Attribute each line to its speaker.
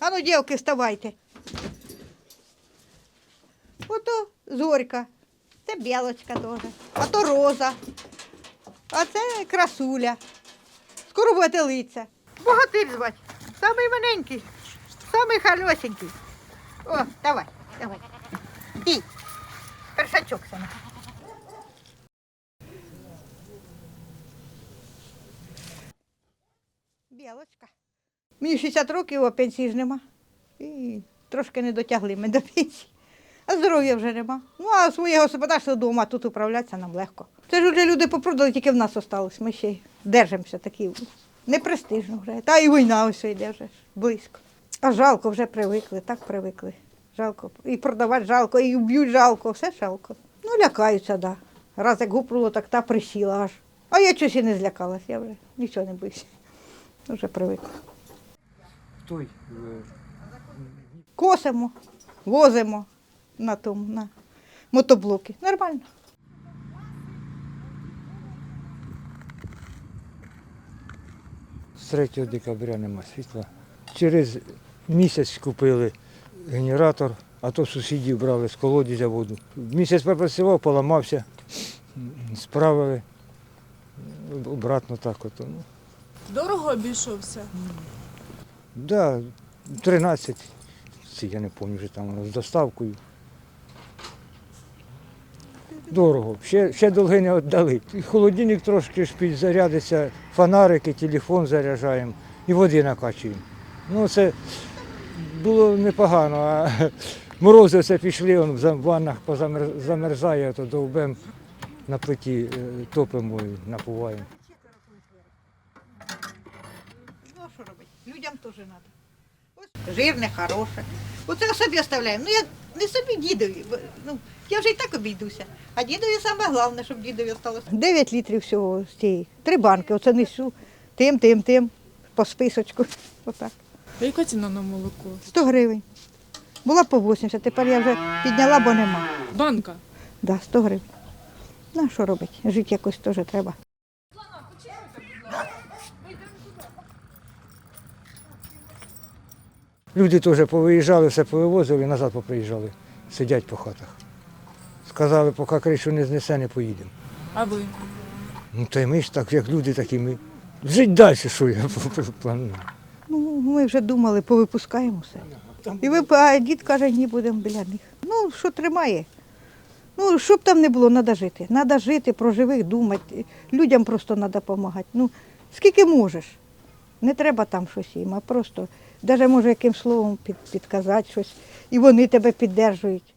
Speaker 1: Ану, дівки, вставайте. Ото зорька. Це білочка теж. А то роза. А це красуля. Скоро буде лиця. Богатир звати. Самий маленький. Самий халюсенький. О, давай, давай. І. Першачок саме. Білочка. Мені 60 років, а пенсії ж нема. І трошки не дотягли ми до пенсії. А здоров'я вже нема. Ну, а своє господарство вдома тут управлятися нам легко. Це ж вже люди попродали, тільки в нас осталось. Ми ще держимося такі. Непрестижно вже. Та і війна ось йде вже близько. А жалко вже привикли, так привикли. Жалко. І продавати жалко, і вб'ють жалко, все жалко. Ну, лякаються, так. Да. Раз як гупнуло, так та присіла аж. А я щось і не злякалась, я вже нічого не боюся. Вже привикла.
Speaker 2: Той, е,
Speaker 1: Косимо, возимо на тому, на мотоблоки. Нормально.
Speaker 2: з 3 декабря нема світла. Через місяць купили генератор, а то сусідів брали з колодязя воду. Місяць попрацював, поламався, справили. Обратно так от. Ну,
Speaker 3: Дорого обійшовся.
Speaker 2: Да, 13, ці, я не пам'ятаю вже там з доставкою. Дорого. Ще, ще долги не віддали. І холодильник трошки ж підзарядиться, фонарики, телефон заряджаємо і води накачуємо. Ну це було непогано, а морози все пішли, он в ваннах позамер- замерзає, то довбем на плиті е, топимо і напуваємо.
Speaker 1: Ну, а що робити? Людям теж треба. Ось жирне, хороше. Оце собі оставляємо. Ну, я не собі дідові. Ну, я вже і так обійдуся. А дідові саме головне, щоб дідові осталося. 9 літрів всього з цієї. Три банки. Оце несу. Тим, тим, тим. По списочку. Отак.
Speaker 3: А яка ціна на молоко?
Speaker 1: 100 гривень. Була по 80, тепер я вже підняла, бо нема.
Speaker 3: Банка.
Speaker 1: Да, 100 гривень. Ну, а що робити? Жити якось теж треба.
Speaker 2: Люди теж повиїжджали, все повивозили, назад поприїжджали, сидять по хатах. Сказали, поки кришу не знесе, не поїдемо.
Speaker 3: А ви?
Speaker 2: Ну та й ми ж так, як люди, так і ми. Жить далі, що я планую.
Speaker 1: Ну, ми вже думали, повипускаємо все. І ви, а дід каже, ні, будемо біля них. Ну, що тримає? Ну, щоб там не було, треба жити. Треба жити, про живих думати. Людям просто треба допомагати. Ну, скільки можеш. Не треба там щось їм, а просто, навіть може яким словом під, підказати щось. І вони тебе піддержують.